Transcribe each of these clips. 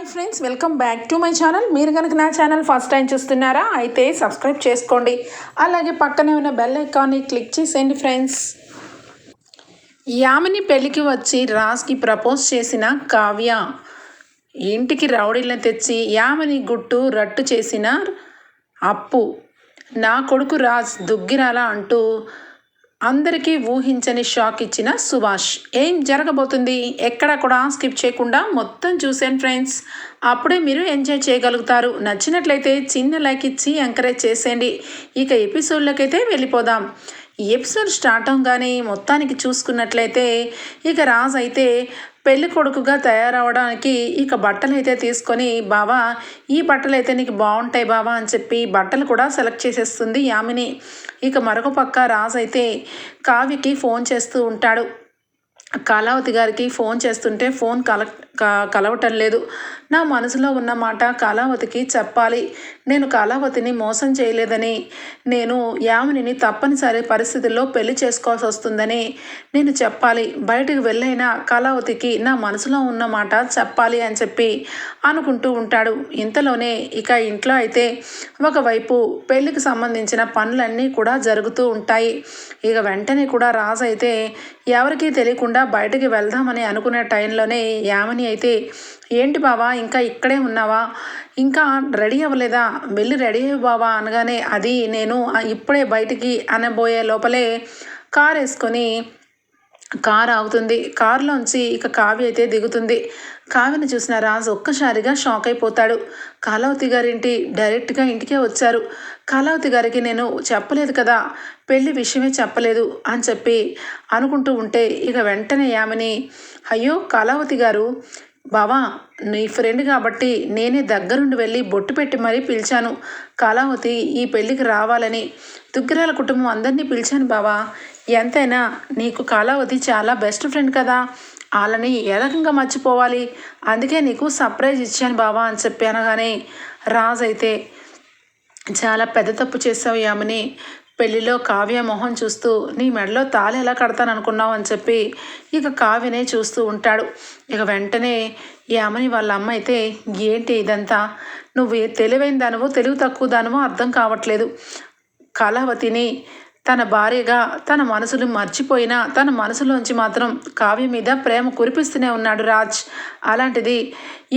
Hi friends welcome back to my channel. మీరు కనుక నా ఛానల్ ఫస్ట్ టైం చూస్తున్నారా అయితే సబ్స్క్రైబ్ చేసుకోండి. అలాగే పక్కనే ఉన్న బెల్ ఐకాన్ని క్లిక్ చేసేయండి ఫ్రెండ్స్. యామిని పెళ్ళికి వచ్చి రాజ్కి ప్రపోజ్ చేసిన కావ్య ఇంటికి రౌడీలను తెచ్చి యామిని గుట్టు రట్టు చేసిన అప్పు నా కొడుకు రాజ్ దుగ్గిరాల అంటూ అందరికీ ఊహించని షాక్ ఇచ్చిన సుభాష్. ఏం జరగబోతుంది? ఎక్కడ కూడా స్కిప్ చేయకుండా మొత్తం చూసాను ఫ్రెండ్స్. అప్పుడే మీరు ఎంజాయ్ చేయగలుగుతారు. నచ్చినట్లయితే చిన్న లైక్ ఇచ్చి ఎంకరేజ్ చేసేయండి. ఇక ఎపిసోడ్లోకైతే వెళ్ళిపోదాం. ఈ ఎపిసోడ్ స్టార్ట్ అవగానే మొత్తానికి చూసుకున్నట్లయితే ఇక రాజ్ అయితే పెళ్ళి కొడుకుగా తయారవడానికి ఇక బట్టలు అయితే తీసుకొని బావా ఈ బట్టలు అయితే నీకు బాగుంటాయి బావా అని చెప్పి బట్టలు కూడా సెలెక్ట్ చేసేస్తుంది యామిని. ఇక మరొక పక్క రాజు అయితే కావ్యకి ఫోన్ చేస్తూ ఉంటాడు. కళావతి గారికి ఫోన్ చేస్తుంటే ఫోన్ కల కలవటం లేదు. నా మనసులో ఉన్న మాట కళావతికి చెప్పాలి. నేను కళావతిని మోసం చేయలేదని నేను యామినిని తప్పనిసరి పరిస్థితుల్లో పెళ్ళి చేసుకోవాల్సి వస్తుందని నేను చెప్పాలి. బయటకు వెళ్ళైనా కళావతికి నా మనసులో ఉన్న మాట చెప్పాలి అని చెప్పి అనుకుంటూ ఉంటాడు. ఇంతలోనే ఇక ఇంట్లో అయితే ఒకవైపు పెళ్ళికి సంబంధించిన పనులన్నీ కూడా జరుగుతూ ఉంటాయి. ఇక వెంటనే కూడా రాజు అయితే ఎవరికీ తెలియకుండా బయటకు వెళ్దామని అనుకునే టైంలోనే యామని అయితే ఏంటి బావా ఇంకా ఇక్కడే ఉన్నావా? ఇంకా రెడీ అవ్వలేదా? వెళ్ళి రెడీ అయ్యి బావా అనగానే అది నేను ఇప్పుడే బయటికి అనబోయే లోపలే కార్ వేసుకొని కార్ ఆగుతుంది. కారులోంచి ఇక కావ్య అయితే దిగుతుంది. కావిని చూసిన రాజు ఒక్కసారిగా షాక్ అయిపోతాడు. కాలావతి గారింటి డైరెక్ట్గా ఇంటికే వచ్చారు. కాలావతి గారికి నేను చెప్పలేదు కదా పెళ్ళి విషయమే చెప్పలేదు అని చెప్పి అనుకుంటూ ఉంటే ఇక వెంటనే యామిని అయ్యో కళావతి గారు బావా నీ ఫ్రెండ్ కాబట్టి నేనే దగ్గరుండి వెళ్ళి బొట్టు పెట్టి మరీ పిలిచాను. కళావతి ఈ పెళ్ళికి రావాలని దుగ్గిరాల కుటుంబం అందరినీ పిలిచాను బావా. ఎంతైనా నీకు కళావతి చాలా బెస్ట్ ఫ్రెండ్ కదా. వాళ్ళని ఏ రకంగా మర్చిపోవాలి? అందుకే నీకు సర్ప్రైజ్ ఇచ్చాను బావా అని చెప్పి అనగానే రాజు అయితే చాలా పెద్ద తప్పు చేసావు యామని. పెళ్ళిలో కావ్య మొహం చూస్తూ నీ మెడలో తాళి ఎలా కడతాను అనుకున్నావు అని చెప్పి ఇక కావ్యనే చూస్తూ ఉంటాడు. ఇక వెంటనే యామని వాళ్ళ అమ్మ అయితే ఏంటి ఇదంతా? నువ్వు తెలివైన దానవో తెలివి తక్కువ దానవో అర్థం కావట్లేదు. కళావతిని తన భార్యగా తన మనసులు మర్చిపోయినా తన మనసులోంచి మాత్రం కావ్య మీద ప్రేమ కురిపిస్తూనే ఉన్నాడు రాజ్. అలాంటిది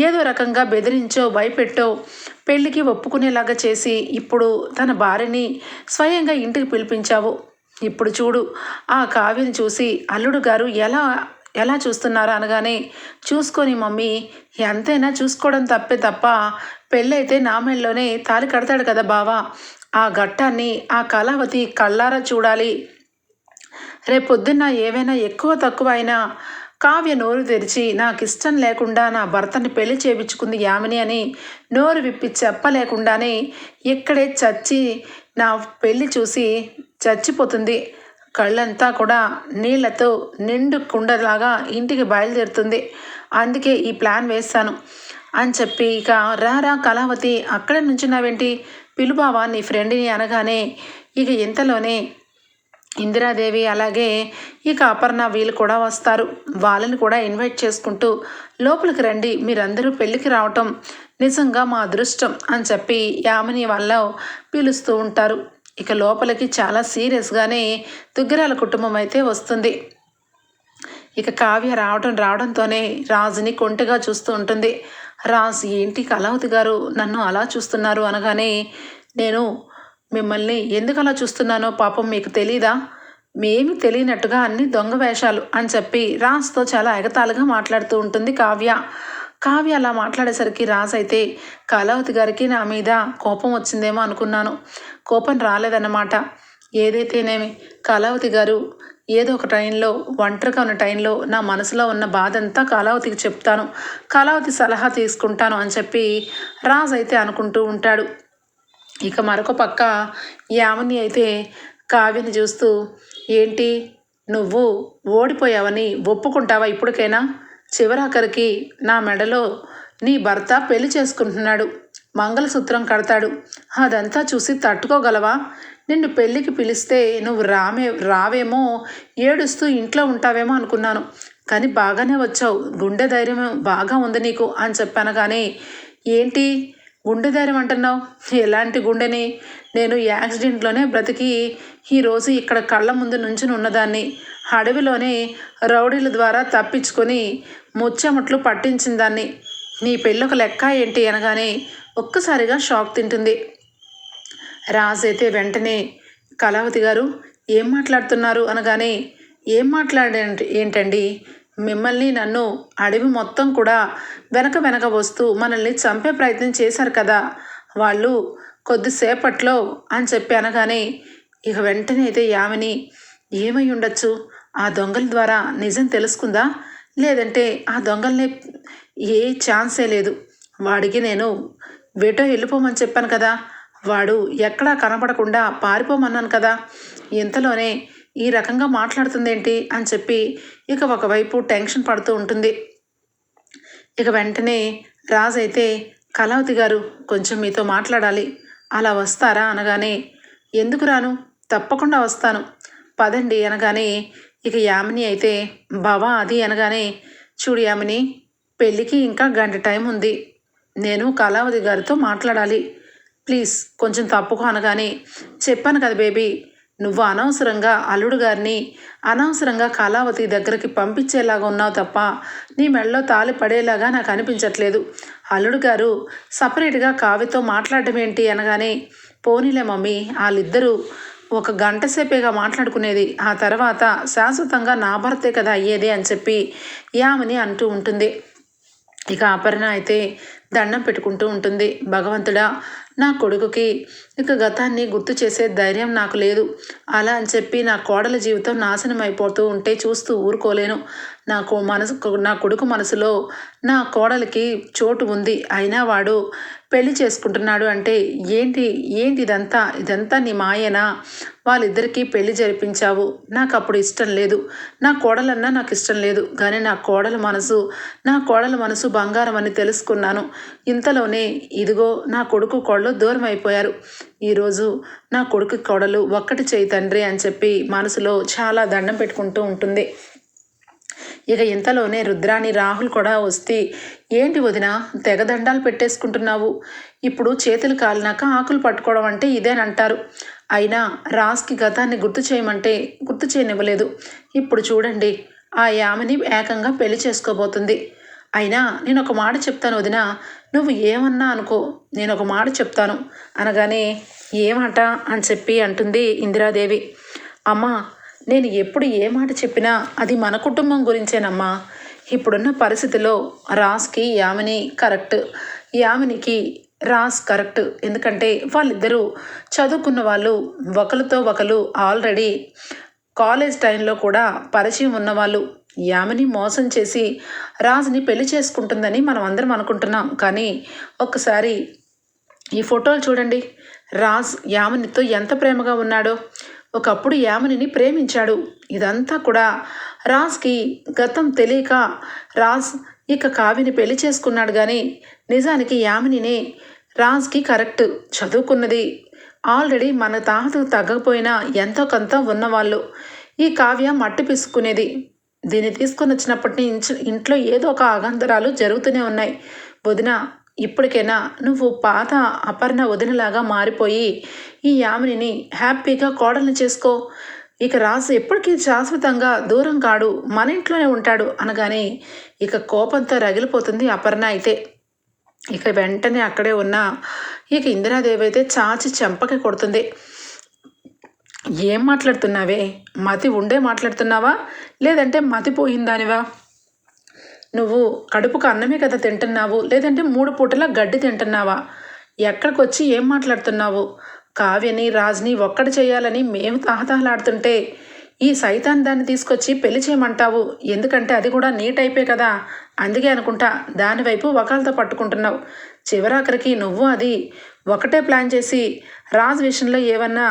ఏదో రకంగా బెదిరించో భయపెట్టో పెళ్ళికి ఒప్పుకునేలాగా చేసి ఇప్పుడు తన భార్యని స్వయంగా ఇంటికి పిలిపించావు. ఇప్పుడు చూడు ఆ కావ్యని చూసి అల్లుడు గారు ఎలా ఎలా చూస్తున్నారు అనగానే చూసుకొని మమ్మీ ఎంతైనా చూసుకోవడం తప్పే తప్ప పెళ్ళైతే నా మెళ్ళలోనే తాలి కడతాడు కదా బావా. ఆ ఘట్టాన్ని ఆ కళావతి కళ్ళారా చూడాలి. రేపొద్దున్న ఏవైనా ఎక్కువ తక్కువ అయినా కావ్య నోరు తెరిచి నాకు ఇష్టం లేకుండా నా భర్తని పెళ్ళి చేపించుకుంది యామిని అని నోరు విప్పి చెప్పలేకుండానే ఇక్కడే చచ్చి నా పెళ్ళి చూసి చచ్చిపోతుంది. కళ్ళంతా కూడా నీళ్ళతో నిండు కుండలాగా ఇంటికి బయలుదేరుతుంది. అందుకే ఈ ప్లాన్ వేస్తాను అని చెప్పి ఇక రారా కళావతి అక్కడే నుంచున్నావేంటి పిలుబావా నీ ఫ్రెండ్ని అనగానే ఇక ఇంతలోనే ఇందిరాదేవి అలాగే ఇక అపర్ణ వీళ్ళు కూడా వస్తారు. వాళ్ళని కూడా ఇన్వైట్ చేసుకుంటూ లోపలికి రండి మీరందరూ పెళ్ళికి రావటం నిజంగా మా అదృష్టం అని చెప్పి యామిని వాళ్ళ పిలుస్తూ ఉంటారు. ఇక లోపలికి చాలా సీరియస్గానే దుగ్గరాల కుటుంబం అయితే వస్తుంది. ఇక కావ్య రావడం రావడంతోనే రాజుని కొంటగా చూస్తూ ఉంటుంది. రాజ్ ఏంటి కళావతి గారు? నన్ను అలా చూస్తున్నారు అనగానే నేను మిమ్మల్ని ఎందుకు అలా చూస్తున్నానో పాపం మీకు తెలీదా? మేమి తెలియనట్టుగా అన్ని దొంగ వేషాలు అని చెప్పి రాజ్తో చాలా ఎగతాళిగా మాట్లాడుతూ ఉంటుంది కావ్య. కావ్య అలా మాట్లాడేసరికి రాజ్ అయితే కళావతి గారికి నా మీద కోపం వచ్చిందేమో అనుకున్నాను. కోపం రాలేదన్నమాట. ఏదైతేనేమి కళావతి గారు ఏదో ఒక టైంలో ఒంటరిగా ఉన్న టైంలో నా మనసులో ఉన్న బాధ అంతా కళావతికి చెప్తాను. కళావతి సలహా తీసుకుంటాను అని చెప్పి రాజ్ అయితే అనుకుంటూ ఉంటాడు. ఇక మరొక పక్క యామిని అయితే కావ్యని చూస్తూ ఏంటి? నువ్వు ఓడిపోయావని ఒప్పుకుంటావా ఇప్పటికైనా? చివరాఖరికి నా మెడలో నీ భర్త పెళ్ళి చేసుకుంటున్నాడు. మంగళసూత్రం కడతాడు. అదంతా చూసి తట్టుకోగలవా? నిన్ను పెళ్ళికి పిలిస్తే నువ్వు రామే రావేమో ఏడుస్తూ ఇంట్లో ఉంటావేమో అనుకున్నాను. కానీ బాగానే వచ్చావు. గుండె ధైర్యం బాగా ఉంది నీకు అని చెప్పాను కానీ ఏంటి? గుండె ధైర్యం అంటున్నావు? ఎలాంటి గుండెని? నేను యాక్సిడెంట్లోనే బ్రతికి ఈరోజు ఇక్కడ కళ్ళ ముందు నుంచుని ఉన్నదాన్ని. అడవిలోనే రౌడీల ద్వారా తప్పించుకొని ముచ్చెమట్లు పట్టించిందాన్ని. నీ నీ పెళ్ళొక లెక్క ఏంటి? అనగానే ఒక్కసారిగా షాక్ తింటుంది. రాజు అయితే వెంటనే కళావతి గారు ఏం మాట్లాడుతున్నారు? అనగానే ఏం మాట్లాడే ఏంటండి? మిమ్మల్ని నన్ను అడవి మొత్తం కూడా వెనక వెనక వస్తూ మనల్ని చంపే ప్రయత్నం చేశారు కదా వాళ్ళు కొద్దిసేపట్లో అని చెప్పి అనగానే ఇక వెంటనే అయితే యామిని ఏమై ఉండొచ్చు? ఆ దొంగల ద్వారా నిజం తెలుసుకుందా? లేదంటే ఆ దొంగల్ని ఏ ఛాన్సే లేదు. వాడికి నేను వేటో వెళ్ళిపోమని చెప్పాను కదా వాడు ఎక్కడా కనపడకుండా పారిపోమన్నాను కదా. ఇంతలోనే ఈ రకంగా మాట్లాడుతుందేంటి అని చెప్పి ఇక ఒకవైపు టెన్షన్ పడుతూ ఉంటుంది. ఇక వెంటనే రాజు అయితే కళావతి గారు కొంచెం మీతో మాట్లాడాలి. అలా వస్తారా? అనగానే ఎందుకు రాను? తప్పకుండా వస్తాను. పదండి అనగానే ఇక యామిని అయితే బావా అది అనగానే చూడు యామిని పెళ్ళికి ఇంకా గంట టైం ఉంది. నేను కళావతి గారితో మాట్లాడాలి. ప్లీజ్ కొంచెం తప్పుకో అనగానే చెప్పాను కదా బేబీ నువ్వు అనవసరంగా అల్లుడు గారిని అనవసరంగా కళావతి దగ్గరికి పంపించేలాగా ఉన్నావు తప్ప నీ మెడలో తాలి పడేలాగా నాకు అనిపించట్లేదు. అల్లుడు గారు సపరేట్గా కావ్యతో మాట్లాడడం ఏంటి అనగానే పోనీలే మమ్మీ వాళ్ళిద్దరూ ఒక గంట సేపేగా మాట్లాడుకునేది ఆ తర్వాత శాశ్వతంగా నా భర్తే కదా అయ్యేది అని చెప్పి యామని అంటూ ఉంటుంది. ఇక అపర్ణ అయితే దండం పెట్టుకుంటూ ఉంటుంది. భగవంతుడా నా కొడుకుకి. ఇక గతాన్ని గుర్తు చేసే ధైర్యం నాకు లేదు. అలా అని చెప్పి నా కోడల జీవితం నాశనం అయిపోతూ ఉంటే చూస్తూ ఊరుకోలేను. నాకు మనసు నా కొడుకు మనసులో నా కోడలికి చోటు ఉంది. అయినా వాడు పెళ్ళి చేసుకుంటున్నాడు అంటే ఏంటి ఏంటి ఇదంతా? ఇదంతా నీ మాయనా? వాళ్ళిద్దరికీ పెళ్ళి జరిపించావు. నాకు అప్పుడు ఇష్టం లేదు. నా కోడలన్నా నాకు ఇష్టం లేదు. కానీ నా కోడల మనసు నా కోడల మనసు బంగారం అని తెలుసుకున్నాను. ఇంతలోనే ఇదిగో నా కొడుకు కోడలు దూరం అయిపోయారు. ఈరోజు నా కొడుకు కోడలు ఒక్కటి చేయి తండ్రి అని చెప్పి మనసులో చాలా దండం పెట్టుకుంటూ ఉంటుంది. ఇక ఇంతలోనే రుద్రాని రాహుల్ కూడా వస్తే ఏంటి వదిన తెగదండాలు పెట్టేసుకుంటున్నావు? ఇప్పుడు చేతులు కాలినాక ఆకులు పట్టుకోవడం అంటే ఇదేనంటారు. అయినా రాస్కి గతాన్ని గుర్తు చేయమంటే గుర్తు చేయనివ్వలేదు. ఇప్పుడు చూడండి ఆ యామని ఏకంగా పెళ్ళి చేసుకోబోతుంది. అయినా నేను ఒక మాట చెప్తాను వదిన నువ్వు ఏమన్నా అనుకో నేను ఒక మాట చెప్తాను. అనగానే ఏమాట? అని చెప్పి అంటుంది ఇందిరాదేవి. అమ్మా నేను ఎప్పుడు ఏ మాట చెప్పినా అది మన కుటుంబం గురించేనమ్మా. ఇప్పుడున్న పరిస్థితిలో రాస్కి యామిని కరెక్ట్. యామినికి రాస్ కరెక్ట్. ఎందుకంటే వాళ్ళిద్దరూ చదువుకున్న వాళ్ళు ఒకరితో ఒకరు ఆల్రెడీ కాలేజ్ టైంలో కూడా పరిచయం ఉన్నవాళ్ళు. యామిని మోసం చేసి రాజుని పెళ్ళి చేసుకుంటుందని మనం అందరం అనుకుంటున్నాం. కానీ ఒక్కసారి ఈ ఫోటోలు చూడండి. రాజ్ యామినితో ఎంత ప్రేమగా ఉన్నాడో. ఒకప్పుడు యామినిని ప్రేమించాడు. ఇదంతా కూడా రాజ్కి గతం తెలియక రాజ్ ఇక కావిని పెళ్ళి చేసుకున్నాడు కానీ నిజానికి యామినినే రాజ్కి కరెక్ట్ చదువుకున్నది. ఆల్రెడీ మన తాతకు తగ్గకపోయినా ఎంతో కొంత ఉన్నవాళ్ళు. ఈ కావ్య మట్టి పిసుకునేది. దీన్ని తీసుకొని వచ్చినప్పటి నుంచి ఇంట్లో ఏదో ఒక అగంతరాలు జరుగుతూనే ఉన్నాయి. వదిన ఇప్పటికైనా నువ్వు పాత అపర్ణ వదినలాగా మారిపోయి ఈ యామినిని హ్యాపీగా కోడల్ని చేసుకో. ఇక రాజు ఎప్పటికీ శాశ్వతంగా దూరం కాడు మన ఇంట్లోనే ఉంటాడు అనగానే ఇక కోపంతో రగిలిపోతుంది అపర్ణ అయితే. ఇక వెంటనే అక్కడే ఉన్న ఇక ఇందిరాదేవి అయితే చాచి చెంపకి కొడుతుంది. ఏం మాట్లాడుతున్నావే? మతి ఉండే మాట్లాడుతున్నావా? లేదంటే మతి పోయిందానివా? నువ్వు కడుపుకు అన్నమే కదా తింటున్నావు లేదంటే మూడు పూటల గడ్డి తింటున్నావా? ఎక్కడికొచ్చి ఏం మాట్లాడుతున్నావు? కావ్యని రాజ్ని ఒక్కటి చేయాలని మేము తహతహలాడుతుంటే ఈ సైతాన్ దాన్ని తీసుకొచ్చి పెళ్ళి చేయమంటావు. ఎందుకంటే అది కూడా నీట్ అయిపోయి కదా. అందుకే అనుకుంటా దానివైపు ఒకళ్ళతో పట్టుకుంటున్నావు. చివరాఖరికి నువ్వు అది ఒకటే ప్లాన్ చేసి రాజ్ విషయంలో ఏమన్నా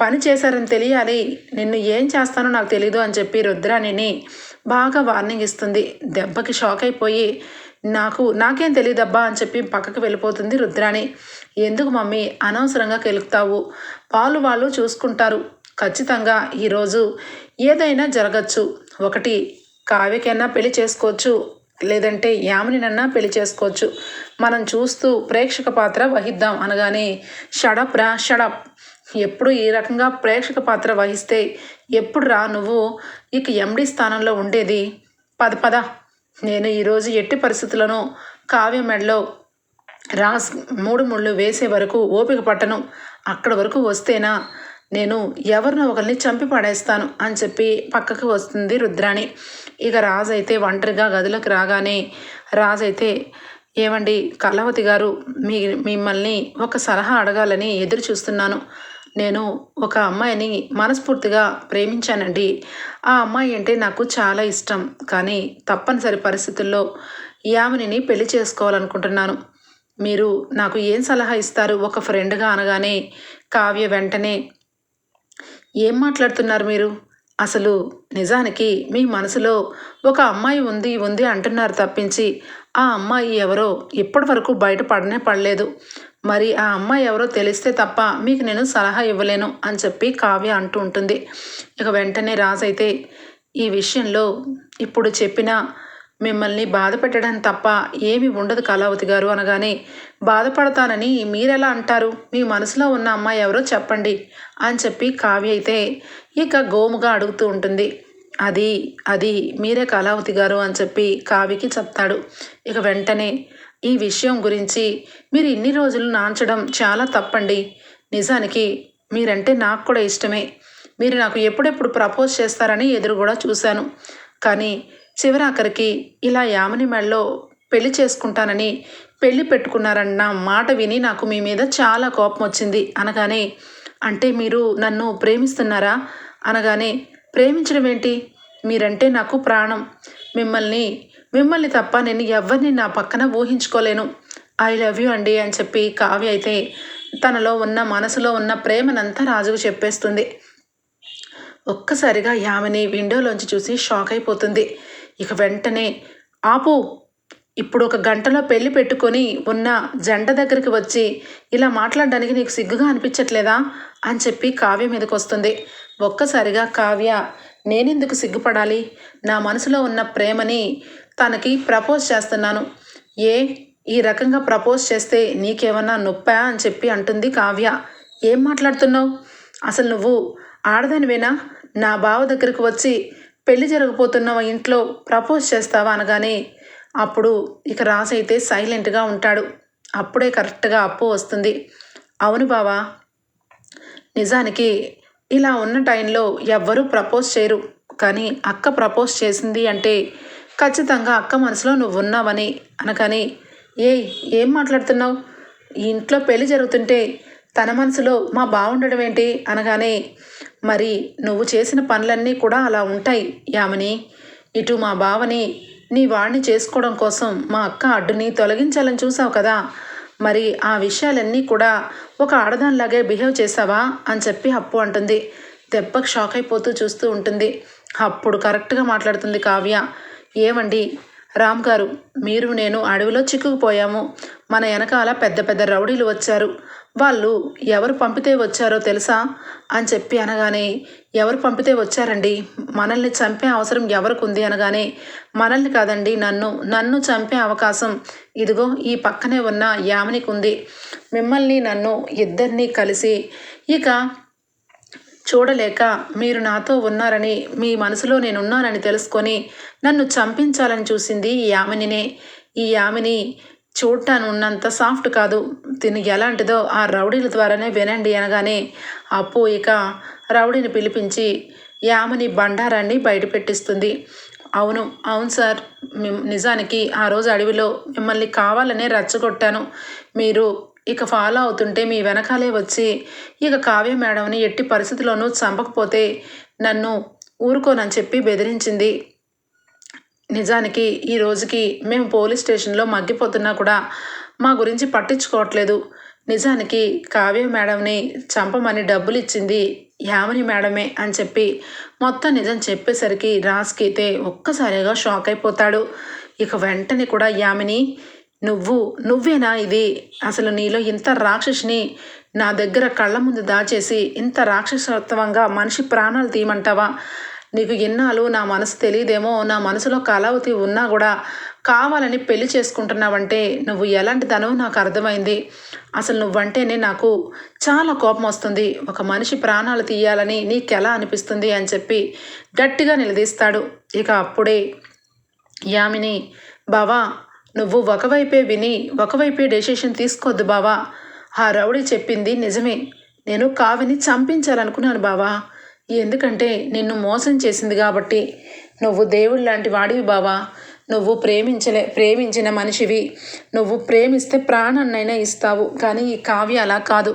పని చేశారని తెలియాలి. నిన్ను ఏం చేస్తానో నాకు తెలీదు అని చెప్పి రుద్రాణిని బాగా వార్నింగ్ ఇస్తుంది. దెబ్బకి షాక్ అయిపోయి నాకు నాకేం తెలియదబ్బా అని చెప్పి పక్కకి వెళ్ళిపోతుంది రుద్రాణి. ఎందుకు మమ్మీ? అనవసరంగా కెలుకుతావు వాళ్ళు వాళ్ళు చూసుకుంటారు. ఖచ్చితంగా ఈరోజు ఏదైనా జరగచ్చు. ఒకటి కావ్యకైనా పెళ్ళి చేసుకోవచ్చు. లేదంటే యామినినన్నా పెళ్ళి చేసుకోవచ్చు. మనం చూస్తూ ప్రేక్షక పాత్ర వహిద్దాం అనగానే షడప్ రా షడప్ ఎప్పుడు ఈ రకంగా ప్రేక్షక పాత్ర వహిస్తే ఎప్పుడు రా నువ్వు? ఇక ఎండి స్థానంలో ఉండేది. పద పద. నేను ఈరోజు ఎట్టి పరిస్థితులను కావ్య మెడలో రాస్ మూడు ముళ్ళు వేసే వరకు ఓపిక పట్టను. అక్కడ వరకు వస్తేనా? నేను ఎవరినో ఒకరిని చంపి పడేస్తాను అని చెప్పి పక్కకు వస్తుంది రుద్రాణి. ఇక రాజు అయితే ఒంటరిగా గదిలోకి రాగానే రాజు అయితే ఏమండి కళావతి గారు మీ మిమ్మల్ని ఒక సలహా అడగాలని ఎదురు చూస్తున్నాను. నేను ఒక అమ్మాయిని మనస్ఫూర్తిగా ప్రేమించానండి. ఆ అమ్మాయి అంటే నాకు చాలా ఇష్టం. కానీ తప్పనిసరి పరిస్థితుల్లో యామినిని పెళ్ళి చేసుకోవాలనుకుంటున్నాను. మీరు నాకు ఏం సలహా ఇస్తారు? ఒక ఫ్రెండ్గా అనగానే కావ్య వెంటనే ఏం మాట్లాడుతున్నారు మీరు? అసలు నిజానికి మీ మనసులో ఒక అమ్మాయి ఉంది ఉంది అంటున్నారు తప్పించి ఆ అమ్మాయి ఎవరో ఇప్పటి వరకు బయటపడనే పడలేదు. మరి ఆ అమ్మాయి ఎవరో తెలిస్తే తప్ప మీకు నేను సలహా ఇవ్వలేను అని చెప్పి కావ్య అంటూ ఉంటుంది. ఇక వెంటనే రాజైతే ఈ విషయంలో ఇప్పుడు చెప్పిన మిమ్మల్ని బాధ పెట్టడం తప్ప ఏమి ఉండదు కళావతి గారు అనగానే బాధపడతానని మీరెలా అంటారు? మీ మనసులో ఉన్న అమ్మాయి ఎవరో చెప్పండి అని చెప్పి కావ్య అయితే ఇక గోముగా అడుగుతూ ఉంటుంది. అది అది మీరే కళావతి గారు అని చెప్పి కావ్యకి చెప్తాడు. ఇక వెంటనే ఈ విషయం గురించి మీరు ఇన్ని రోజులు నాంచడం చాలా తప్పండి. నిజానికి మీరంటే నాకు కూడా ఇష్టమే. మీరు నాకు ఎప్పుడెప్పుడు ప్రపోజ్ చేస్తారని ఎదురు కూడా చూశాను. కానీ చివరాఖరికి ఇలా యామని మెళ్ళలో పెళ్ళి చేసుకుంటానని పెళ్ళి పెట్టుకున్నారన్న మాట విని నాకు మీ మీద చాలా కోపం వచ్చింది. అనగానే అంటే మీరు నన్ను ప్రేమిస్తున్నారా? అనగానే ప్రేమించడం ఏంటి? మీరంటే నాకు ప్రాణం. మిమ్మల్ని మిమ్మల్ని తప్ప నేను ఎవరిని నా పక్కన ఊహించుకోలేను. ఐ లవ్ యూ అండి అని చెప్పి కావ్య అయితే తనలో ఉన్న మనసులో ఉన్న ప్రేమనంతా రాజుకు చెప్పేస్తుంది. ఒక్కసారిగా యామిని విండోలోంచి చూసి షాక్ అయిపోతుంది. ఇక వెంటనే ఆపు ఇప్పుడు ఒక గంటలో పెళ్ళి పెట్టుకొని ఉన్న జంట దగ్గరికి వచ్చి ఇలా మాట్లాడడానికి నీకు సిగ్గుగా అనిపించట్లేదా? అని చెప్పి కావ్య మీదకి వస్తుంది. ఒక్కసారిగా కావ్య నేనెందుకు సిగ్గుపడాలి? నా మనసులో ఉన్న ప్రేమని తనకి ప్రపోజ్ చేస్తున్నాను. ఏ ఈ రకంగా ప్రపోజ్ చేస్తే నీకేమన్నా నొప్పా అని చెప్పి అంటుంది కావ్య. ఏం మాట్లాడుతున్నావు? అసలు నువ్వు ఆడదానివేనా? నా బావ దగ్గరికి వచ్చి పెళ్ళి జరగబోతున్న ఇంట్లో? ప్రపోజ్ చేస్తావా అనగానే అప్పుడు ఇక రాజు అయితే సైలెంట్గా ఉంటాడు. అప్పుడే కరెక్ట్గా అప్పు వస్తుంది. అవును బావా నిజానికి ఇలా ఉన్న టైంలో ఎవ్వరూ ప్రపోజ్ చేయరు. కానీ అక్క ప్రపోజ్ చేసింది అంటే ఖచ్చితంగా అక్క మనసులో నువ్వు ఉన్నావని అనగానే ఏయ్ ఏం మాట్లాడుతున్నావు? ఇంట్లో పెళ్ళి జరుగుతుంటే తన మనసులో మా బాగుండడం ఏంటి? అనగానే మరి నువ్వు చేసిన పనులన్నీ కూడా అలా ఉంటాయి యామని. ఇటు మా బావని నీ వాడిని చేసుకోవడం కోసం మా అక్క అడ్డుని తొలగించాలని చూసావు కదా. మరి ఆ విషయాలన్నీ కూడా ఒక ఆడదానిలాగే బిహేవ్ చేసావా? అని చెప్పి అప్పు అంటుంది. దెబ్బకు షాక్ అయిపోతూ చూస్తూ ఉంటుంది. అప్పుడు కరెక్ట్గా మాట్లాడుతుంది కావ్య. ఏమండి? రామ్ గారు మీరు నేను అడవిలో చిక్కుకుపోయాము. మన వెనకాల పెద్ద పెద్ద రౌడీలు వచ్చారు. వాళ్ళు ఎవరు పంపితే వచ్చారో తెలుసా? అని చెప్పి అనగానే ఎవరు పంపితే వచ్చారండి? మనల్ని చంపే అవసరం ఎవరికి ఉంది అనగానే మనల్ని కాదండి నన్ను నన్ను చంపే అవకాశం. ఇదిగో ఈ పక్కనే ఉన్న యామనికి ఉంది. మిమ్మల్ని నన్ను ఇద్దరినీ కలిసి ఇక చూడలేక మీరు నాతో ఉన్నారని మీ మనసులో నేనున్నానని తెలుసుకొని నన్ను చంపించాలని చూసింది ఈ యామినినే. ఈ యామిని చూడటాను ఉన్నంత సాఫ్ట్ కాదు. తిని ఎలాంటిదో ఆ రౌడీల ద్వారానే వినండి అనగానే అప్పు ఇక రౌడీని పిలిపించి యామిని బండారాన్ని బయటపెట్టిస్తుంది అవును అవును సార్. నిజానికి ఆ రోజు అడవిలో మిమ్మల్ని కావాలనే రెచ్చగొట్టాను. మీరు ఇక ఫాలో అవుతుంటే మీ వెనకాలే వచ్చి ఇక కావ్య మేడంని ఎట్టి పరిస్థితుల్లోనూ చంపకపోతే నన్ను ఊరుకోనని చెప్పి బెదిరించింది. నిజానికి ఈ రోజుకి మేము పోలీస్ స్టేషన్లో మగ్గిపోతున్నా కూడా మా గురించి పట్టించుకోవట్లేదు. నిజానికి కావ్య మేడంని చంపమని డబ్బులు ఇచ్చింది యామిని మేడమే అని చెప్పి మొత్తం నిజం చెప్పేసరికి రాజ్కి అయితే ఒక్కసారిగా షాక్ అయిపోతాడు. ఇక వెంటనే కూడా యామిని నువ్వు నువ్వేనా ఇది. అసలు నీలో ఇంత రాక్షసిని నా దగ్గర కళ్ళ ముందు దాచేసి ఇంత రాక్షసత్వంగా మనిషి ప్రాణాలు తీయమంటావా? నీకు ఇన్నాళ్ళు నా మనసు తెలియదేమో నా మనసులో కళావతి ఉన్నా కూడా కావాలని పెళ్ళి చేసుకుంటున్నావంటే నువ్వు ఎలాంటి ధనం నాకు అర్థమైంది. అసలు నువ్వంటేనే నాకు చాలా కోపం వస్తుంది. ఒక మనిషి ప్రాణాలు తీయాలని నీకెలా అనిపిస్తుంది అని చెప్పి గట్టిగా నిలదీస్తాడు. ఇక అప్పుడే యామిని బావా నువ్వు ఒకవైపే విని ఒకవైపే డెసిషన్ తీసుకోవద్దు బావా. ఆ రౌడీ చెప్పింది నిజమే. నేను కావిని చంపించాలనుకున్నాను బావా. ఎందుకంటే నిన్ను మోసం చేసింది కాబట్టి. నువ్వు దేవుడు లాంటి వాడివి బావా. నువ్వు ప్రేమించలే ప్రేమించిన మనిషివి. నువ్వు ప్రేమిస్తే ప్రాణాన్నైనా ఇస్తావు. కానీ ఈ కావ్య అలా కాదు.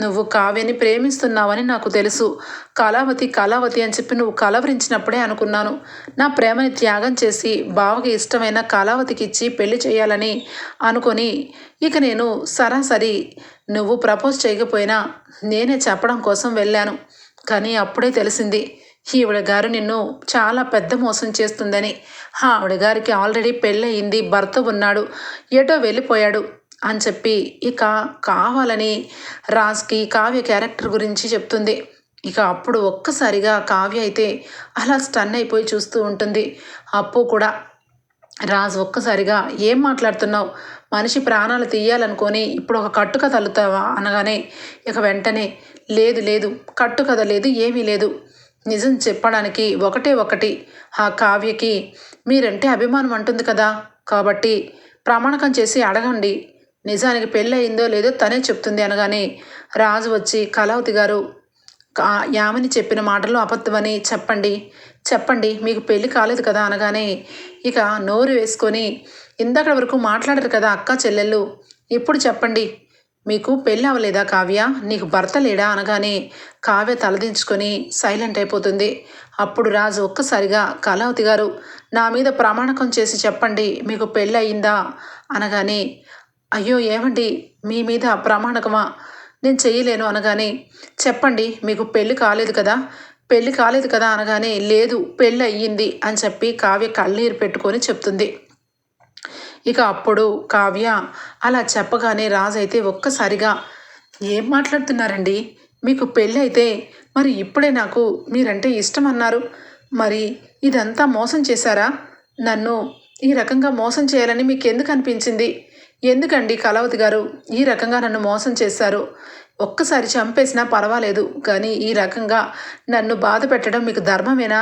నువ్వు కావ్యని ప్రేమిస్తున్నావని నాకు తెలుసు. కళావతి కళావతి అని చెప్పి నువ్వు కలవరించినప్పుడే అనుకున్నాను. నా ప్రేమని త్యాగం చేసి బావకి ఇష్టమైన కళావతికి ఇచ్చి పెళ్ళి చేయాలని అనుకొని ఇక నేను సరాసరి నువ్వు ప్రపోజ్ చేయకపోయినా నేనే చెప్పడం కోసం వెళ్ళాను. కానీ అప్పుడే తెలిసింది ఈవిడ గారు నిన్ను చాలా పెద్ద మోసం చేస్తుందని. ఆవిడ గారికి ఆల్రెడీ పెళ్ళయింది భర్త ఉన్నాడు ఎటో వెళ్ళిపోయాడు అని చెప్పి ఇక కావాలని రాజ్కి కావ్య క్యారెక్టర్ గురించి చెప్తుంది. ఇక అప్పుడు ఒక్కసారిగా కావ్య అయితే అలా స్టన్ అయిపోయి చూస్తూ ఉంటుంది. అప్పు కూడా రాజు ఒక్కసారిగా ఏం మాట్లాడుతున్నావు? మనిషి ప్రాణాలు తీయాలనుకొని ఇప్పుడు ఒక కట్టుక తల్లుతావా? అనగానే ఇక వెంటనే లేదు లేదు కట్టుకథ లేదు ఏమీ లేదు. నిజం చెప్పడానికి ఒకటే ఒకటి ఆ కావ్యకి మీరంటే అభిమానం అంటుంది కదా? కాబట్టి ప్రమాణకం చేసి అడగండి. నిజానికి పెళ్ళయిందో లేదో తనే చెప్తుంది అనగానే రాజు వచ్చి కళావతి గారు యామని చెప్పిన మాటలు అబద్ధమని చెప్పండి. చెప్పండి మీకు పెళ్ళి కాలేదు కదా? అనగానే ఇక నోరు వేసుకొని ఇందాక వరకు మాట్లాడరు కదా అక్క చెల్లెళ్ళు. ఇప్పుడు చెప్పండి. మీకు పెళ్ళి అవ్వలేదా కావ్య? నీకు భర్త లేడా? అనగానే కావ్య తలదించుకొని సైలెంట్ అయిపోతుంది. అప్పుడు రాజు ఒక్కసారిగా కళావతి గారు నా మీద ప్రమాణకం చేసి చెప్పండి మీకు పెళ్ళి అయిందా? అనగానే అయ్యో ఏమండి? మీ మీద ప్రమాణకమా? నేను చెయ్యలేను. అనగానే చెప్పండి మీకు పెళ్ళి కాలేదు కదా? పెళ్ళి కాలేదు కదా? అనగానే లేదు పెళ్ళి అయ్యింది అని చెప్పి కావ్య కళ్ళీరు పెట్టుకొని చెప్తుంది. ఇక అప్పుడు కావ్య అలా చెప్పగానే రాజు అయితే ఒక్కసారిగా ఏం మాట్లాడుతున్నారండి? మీకు పెళ్ళి అయితే మరి ఇప్పుడే నాకు మీరంటే ఇష్టం అన్నారు. మరి ఇదంతా మోసం చేశారా? నన్ను ఈ రకంగా మోసం చేయాలని మీకు ఎందుకు అనిపించింది? ఎందుకండి కళావతి గారు ఈ రకంగా నన్ను మోసం చేశారు? ఒక్కసారి చంపేసినా పర్వాలేదు కానీ ఈ రకంగా నన్ను బాధ పెట్టడం మీకు ధర్మమేనా?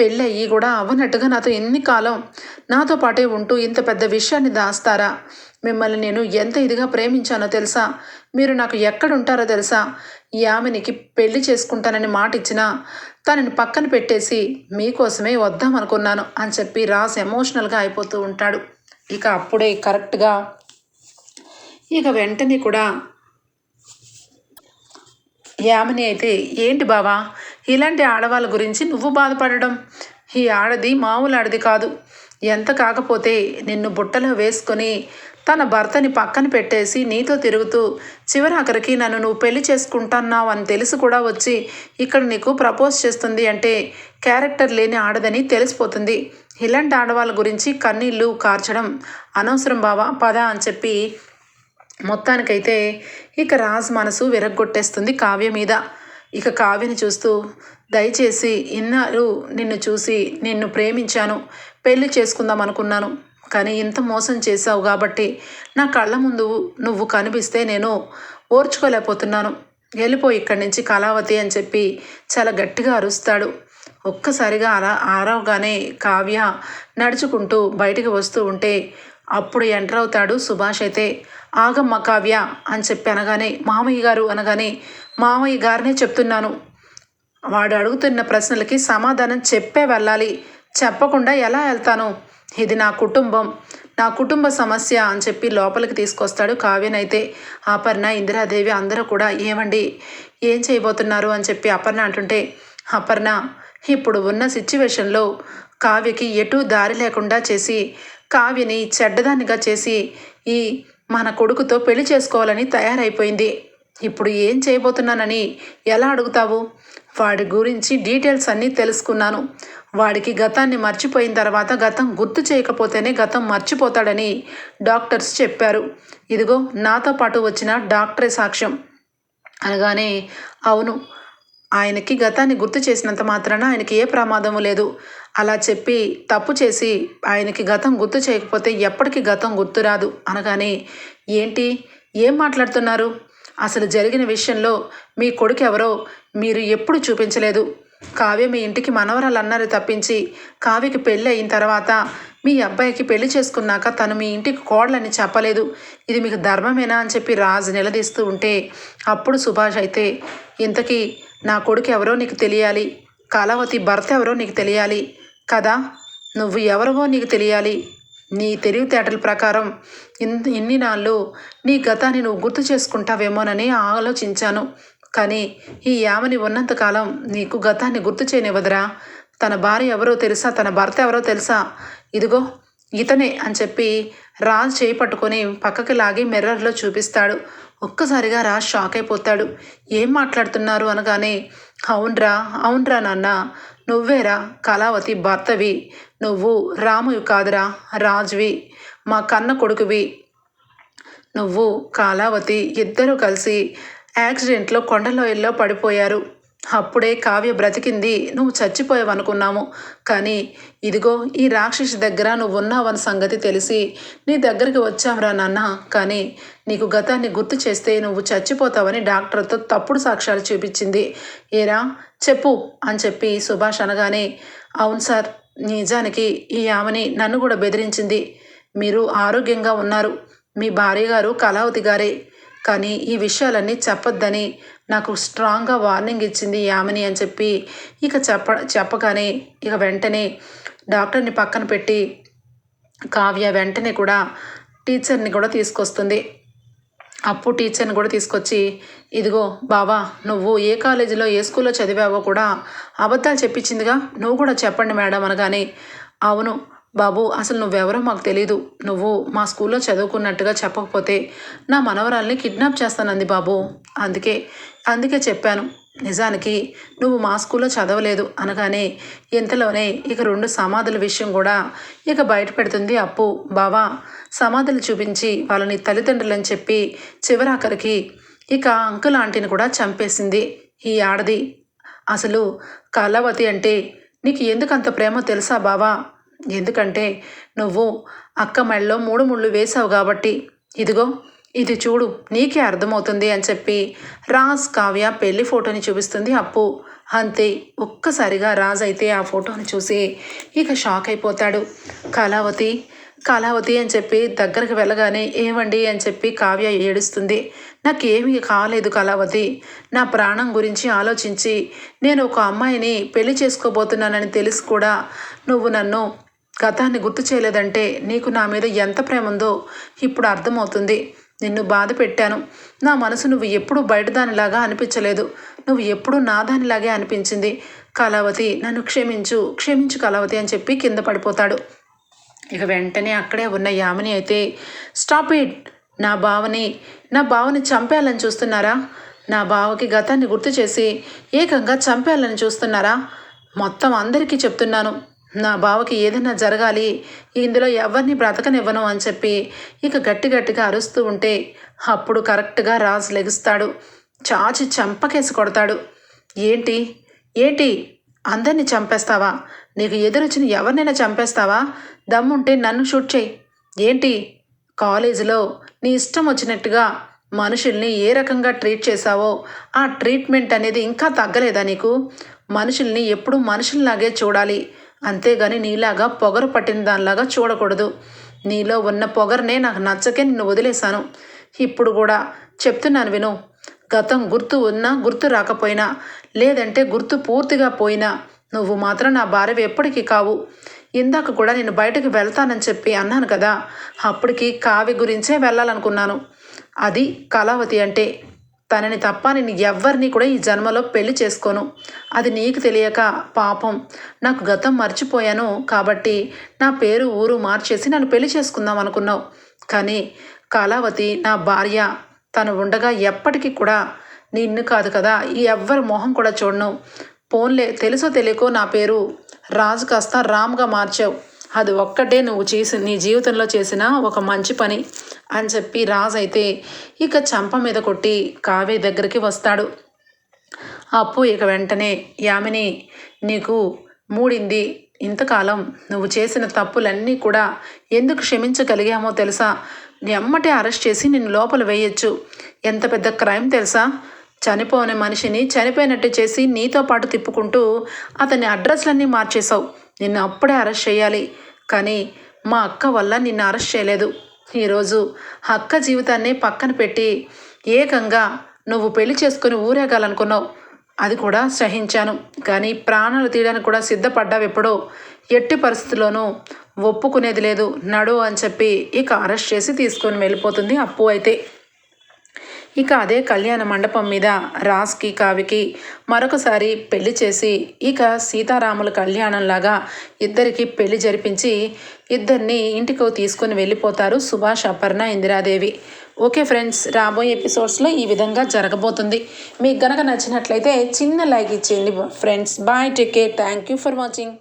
పెళ్ళయ్యి కూడా అవ్వనట్టుగా నాతో ఎన్ని కాలం నాతో పాటే ఉంటూ ఇంత పెద్ద విషయాన్ని దాస్తారా? మిమ్మల్ని నేను ఎంత ఇదిగా ప్రేమించానో తెలుసా? మీరు నాకు ఎక్కడ ఉంటారో తెలుసా? ఈ ఆమెనికి పెళ్ళి చేసుకుంటానని మాట ఇచ్చినా తనని పక్కన పెట్టేసి మీకోసమే వద్దామనుకున్నాను అని చెప్పి రాస్ ఎమోషనల్గా అయిపోతూ ఉంటాడు. ఇక అప్పుడే కరెక్ట్గా ఇక వెంటనే కూడా యామిని అయితే? ఏంటి బావా? ఇలాంటి ఆడవాళ్ళ గురించి నువ్వు బాధపడడం. ఈ ఆడది మామూలు ఆడది కాదు. ఎంత కాకపోతే నిన్ను బుట్టలో వేసుకొని తన భర్తని పక్కన పెట్టేసి నీతో తిరుగుతూ చివరాఖరికి నన్ను నువ్వు పెళ్ళి చేసుకుంటున్నావు అని తెలిసి కూడా వచ్చి ఇక్కడ నీకు ప్రపోజ్ చేస్తుంది అంటే క్యారెక్టర్ లేని ఆడదని తెలిసిపోతుంది. ఇలాంటి ఆడవాళ్ళ గురించి కన్నీళ్ళు కార్చడం అనవసరం బావా పద అని చెప్పి మొత్తానికైతే ఇక రాజ్ మనసు విరగ్గొట్టేస్తుంది కావ్య మీద. ఇక కావ్యని చూస్తూ దయచేసి ఇన్నాళ్ళు నిన్ను చూసి నిన్ను ప్రేమించాను. పెళ్ళి చేసుకుందాం అనుకున్నాను కానీ ఇంత మోసం చేశావు కాబట్టి నా కళ్ళ ముందు నువ్వు కనిపిస్తే నేను ఓర్చుకోలేకపోతున్నాను. వెళ్ళిపో ఇక్కడి నుంచి కళావతి అని చెప్పి చాలా గట్టిగా అరుస్తాడు. ఒక్కసారిగా అరా ఆరవగానే కావ్య నడుచుకుంటూ బయటికి వస్తూ ఉంటే అప్పుడు ఎంటర్ అవుతాడు సుభాష్ అయితే. ఆగమ్మ కావ్య అని చెప్పి అనగానే మామయ్య గారు అనగానే మామయ్య గారినే చెప్తున్నాను. వాడు అడుగుతున్న ప్రశ్నలకి సమాధానం చెప్పే వెళ్ళాలి. చెప్పకుండా ఎలా వెళ్తాను? ఇది నా కుటుంబం. నా కుటుంబ సమస్య అని చెప్పి లోపలికి తీసుకొస్తాడు కావ్యనైతే అపర్ణ ఇందిరాదేవి అందరూ కూడా ఏమండి? ఏం చేయబోతున్నారు? అని చెప్పి అపర్ణ అంటుంటే అపర్ణ ఇప్పుడు ఉన్న సిచ్యువేషన్లో కావ్యకి ఎటు దారి లేకుండా చేసి కావ్యని చెడ్డదానిగా చేసి ఈ మన కొడుకుతో పెళ్ళి చేసుకోవాలని తయారైపోయింది. ఇప్పుడు ఏం చేయబోతున్నానని ఎలా అడుగుతావు? వాడి గురించి డీటెయిల్స్ అన్నీ తెలుసుకున్నాను. వాడికి గతాన్ని మర్చిపోయిన తర్వాత గతం గుర్తు చేయకపోతేనే గతం మర్చిపోతాడని డాక్టర్స్ చెప్పారు. ఇదిగో నాతో పాటు వచ్చిన డాక్టరే సాక్ష్యం. అనగానే అవును ఆయనకి గతాన్ని గుర్తు చేసినంత మాత్రాన ఆయనకి ఏ ప్రమాదము లేదు. అలా చెప్పి తప్పు చేసి ఆయనకి గతం గుర్తు చేయకపోతే ఎప్పటికీ గతం గుర్తురాదు అనగానే ఏంటి? ఏం మాట్లాడుతున్నారు? అసలు జరిగిన విషయంలో మీ కొడుకు ఎవరో మీరు ఎప్పుడు చూపించలేదు. కావ్య మీ ఇంటికి మనవరాలు అన్నారు తప్పించి కావ్యకి పెళ్ళి అయిన తర్వాత మీ అబ్బాయికి పెళ్ళి చేసుకున్నాక తను మీ ఇంటికి కోడలని చెప్పలేదు. ఇది మీకు ధర్మమేనా అని చెప్పి రాజు నిలదీస్తూ ఉంటే అప్పుడు సుభాష్ అయితే ఇంతకీ నా కొడుకు ఎవరో నీకు తెలియాలి? కళావతి భర్త ఎవరో నీకు తెలియాలి? కదా? నువ్వు ఎవరివో నీకు తెలియాలి? నీ తెలివితేటల ప్రకారం ఇన్ ఇన్ని నాళ్ళు నీ గతాన్ని నువ్వు గుర్తు చేసుకుంటావేమోనని ఆలోచించాను. కానీ ఈ యామని ఉన్నంతకాలం నీకు గతాన్ని గుర్తు చేయనివ్వదురా. తన భార్య ఎవరో తెలుసా? తన భర్త ఎవరో తెలుసా? ఇదిగో ఇతనే అని చెప్పి రాజ్ చేయి పట్టుకొని పక్కకి లాగి మిర్రర్లో చూపిస్తాడు. ఒక్కసారిగా రాజ్ షాక్ అయిపోతాడు. ఏం మాట్లాడుతున్నారు అనగానే అవునరా అవునరా నాన్న. నువ్వేరా కళావతి భర్తవి నువ్వు రామువి కాదురా రాజువి మా కన్న కొడుకువి. నువ్వు కాలావతి ఇద్దరూ కలిసి యాక్సిడెంట్లో కొండలోయల్లో పడిపోయారు. అప్పుడే కావ్య బ్రతికింది. నువ్వు చచ్చిపోయావనుకున్నాము. కానీ ఇదిగో ఈ రాక్షసి దగ్గర నువ్వు ఉన్నావన్న సంగతి తెలిసి నీ దగ్గరికి వచ్చాంరా నాన్న. కానీ నీకు గతాన్ని గుర్తు చేస్తే నువ్వు చచ్చిపోతావని డాక్టర్తో తప్పుడు సాక్ష్యాలు చూపించింది. ఏరా చెప్పు అని చెప్పి సుభాష్ అనగానే అవును సార్ నిజానికి ఈ ఆమెని నన్ను కూడా బెదిరించింది. మీరు ఆరోగ్యంగా ఉన్నారు. మీ భార్య గారు కళావతి గారే. కానీ ఈ విషయాలన్నీ చెప్పొద్దని నాకు స్ట్రాంగ్గా వార్నింగ్ ఇచ్చింది యామిని అని చెప్పి. ఇక చెప్ప చెప్పగానే ఇక వెంటనే డాక్టర్ని పక్కన పెట్టి కావ్య వెంటనే కూడా టీచర్ని కూడా తీసుకొస్తుంది. అప్పు టీచర్ని కూడా తీసుకొచ్చి ఇదిగో బావా నువ్వు ఏ కాలేజీలో ఏ స్కూల్లో చదివావో కూడా అబద్ధాలు చెప్పించిందిగా. నువ్వు కూడా చెప్పండి మేడం అనగానే అవును బాబు అసలు నువ్వెవరో మాకు తెలీదు. నువ్వు మా స్కూల్లో చదువుకున్నట్టుగా చెప్పకపోతే నా మనవరాల్ని కిడ్నాప్ చేస్తానంది బాబు. అందుకే అందుకే చెప్పాను. నిజానికి నువ్వు మా స్కూల్లో చదవలేదు అనగానే ఇంతలోనే ఇక రెండు సమాధుల విషయం కూడా ఇక బయట పెడుతుంది అప్పు. బావా సమాధులు చూపించి వాళ్ళని తల్లిదండ్రులని చెప్పి చివరాఖరికి ఇక అంకుల్ ఆంటీని కూడా చంపేసింది ఈ ఆడది. అసలు కళావతి అంటే నీకు ఎందుకు అంత ప్రేమ తెలుసా బావా? ఎందుకంటే నువ్వు అక్క మెళ్ళలో మూడు ముళ్ళు వేసావు కాబట్టి. ఇదిగో ఇది చూడు నీకే అర్థమవుతుంది అని చెప్పి రాజ్ కావ్య పెళ్ళి ఫోటోని చూపిస్తుంది అప్పు. అంతే ఒక్కసారిగా రాజ్ అయితే ఆ ఫోటోని చూసి ఇక షాక్ అయిపోతాడు. కళావతి కళావతి అని చెప్పి దగ్గరికి వెళ్ళగానే ఏమండి అని చెప్పి కావ్య ఏడుస్తుంది. నాకేమీ కాలేదు కళావతి. నా ప్రాణం గురించి ఆలోచించి నేను ఒక అమ్మాయిని పెళ్ళి చేసుకోబోతున్నానని తెలిసి కూడా నువ్వు నన్ను గతాన్ని గుర్తు చేయలేదంటే నీకు నా మీద ఎంత ప్రేమ ఉందో ఇప్పుడు అర్థమవుతుంది. నిన్ను బాధ పెట్టాను. నా మనసు నువ్వు ఎప్పుడూ బయట దానిలాగా అనిపించలేదు. నువ్వు ఎప్పుడూ నా దానిలాగే అనిపించింది. కళావతి నన్ను క్షమించు క్షమించు కళావతి అని చెప్పి కింద పడిపోతాడు. ఇక వెంటనే అక్కడే ఉన్న యామిని అయితే స్టాప్ ఇట్! నా బావని నా బావని చంపేయాలని చూస్తున్నారా? నా బావకి గతాన్ని గుర్తు చేసి ఏకంగా చంపేయాలని చూస్తున్నారా? మొత్తం అందరికీ చెప్తున్నాను. నా బావకి ఏదైనా జరగాలి ఇందులో ఎవరిని బ్రతకనివ్వను అని చెప్పి ఇక గట్టి గట్టిగా అరుస్తూ ఉంటే అప్పుడు కరెక్ట్గా రాజు లెగుస్తాడు. చాచి చంపకేసి కొడతాడు. ఏంటి? ఏంటి? అందరినీ చంపేస్తావా? నీకు ఎదురొచ్చిన ఎవరినైనా చంపేస్తావా? దమ్ముంటే నన్ను షూట్ చేయి. ఏంటి? కాలేజీలో నీ ఇష్టం వచ్చినట్టుగా మనుషుల్ని ఏ రకంగా ట్రీట్ చేశావో ఆ ట్రీట్మెంట్ అనేది ఇంకా తగ్గలేదా నీకు? మనుషుల్ని ఎప్పుడూ మనుషుల్లాగే చూడాలి. అంతేగాని నీలాగా పొగరు పట్టిన దానిలాగా చూడకూడదు. నీలో ఉన్న పొగరనే నాకు నచ్చకే నిన్ను వదిలేశాను. ఇప్పుడు కూడా చెప్తున్నాను విను. గతం గుర్తు ఉన్నా గుర్తు రాకపోయినా లేదంటే గుర్తు పూర్తిగా పోయినా నువ్వు మాత్రం నా భార్య ఎప్పటికీ కావు. ఇందాక కూడా నేను బయటకు వెళ్తానని చెప్పి అన్నాను కదా అప్పటికి కావి గురించే వెళ్ళాలనుకున్నాను. అది కళావతి అంటే తనని తప్ప నేను ఎవ్వరిని కూడా ఈ జన్మలో పెళ్ళి చేసుకోను. అది నీకు తెలియక పాపం. నాకు గతం మర్చిపోయాను కాబట్టి నా పేరు ఊరు మార్చేసి నన్ను పెళ్ళి చేసుకుందాం అనుకున్నావు. కానీ కళావతి నా భార్య తను ఉండగా ఎప్పటికీ కూడా నిన్ను కాదు కదా ఈ ఎవ్వరి మొహం కూడా చూడను. పోన్లే తెలుసో తెలియకో నా పేరు రాజు కాస్త రామ్గా మార్చావు. అది ఒక్కటే నువ్వు చేసి నీ జీవితంలో చేసిన ఒక మంచి పని. అని చెప్పి రాజు అయితే ఇక చంప మీద కొట్టి కావ్య దగ్గరికి వస్తాడు. అప్పు ఇక వెంటనే యామిని నీకు మూడింది. ఇంతకాలం నువ్వు చేసిన తప్పులన్నీ కూడా ఎందుకు క్షమించగలిగామో తెలుసా? నీ అమ్మటే అరెస్ట్ చేసి నిన్ను లోపల వేయొచ్చు. ఎంత పెద్ద క్రైమ్ తెలుసా? చనిపోని మనిషిని చనిపోయినట్టు చేసి నీతో పాటు తిప్పుకుంటూ అతని అడ్రస్లన్నీ మార్చేశావు. నిన్ను అప్పుడే అరెస్ట్ చేయాలి. కానీ మా అక్క వల్ల నిన్ను అరెస్ట్ చేయలేదు. ఈరోజు అక్క జీవితాన్ని పక్కన పెట్టి ఏకంగా నువ్వు పెళ్ళి చేసుకుని ఊరేగాలనుకున్నావు. అది కూడా సహించాను. కానీ ప్రాణాలు తీయడానికి కూడా సిద్ధపడ్డావు ఎప్పుడో. ఎట్టి పరిస్థితుల్లోనూ ఒప్పుకునేది లేదు. నడు అని చెప్పి ఇక అరెస్ట్ చేసి తీసుకొని వెళ్ళిపోతుంది అప్పు అయితే. ఇక అదే కళ్యాణ మండపం మీద రాస్కి కావికి మరొకసారి పెళ్ళి చేసి ఇక సీతారాముల కళ్యాణంలాగా ఇద్దరికి పెళ్ళి జరిపించి ఇద్దరిని ఇంటికి తీసుకొని వెళ్ళిపోతారు సుభాష్ అపర్ణ ఇందిరాదేవి. ఓకే ఫ్రెండ్స్ రాబోయే ఎపిసోడ్స్లో ఈ విధంగా జరగబోతుంది. మీకు గనక నచ్చినట్లయితే చిన్న లైక్ ఇచ్చేయండి friends. Bye take care. Thank you for watching.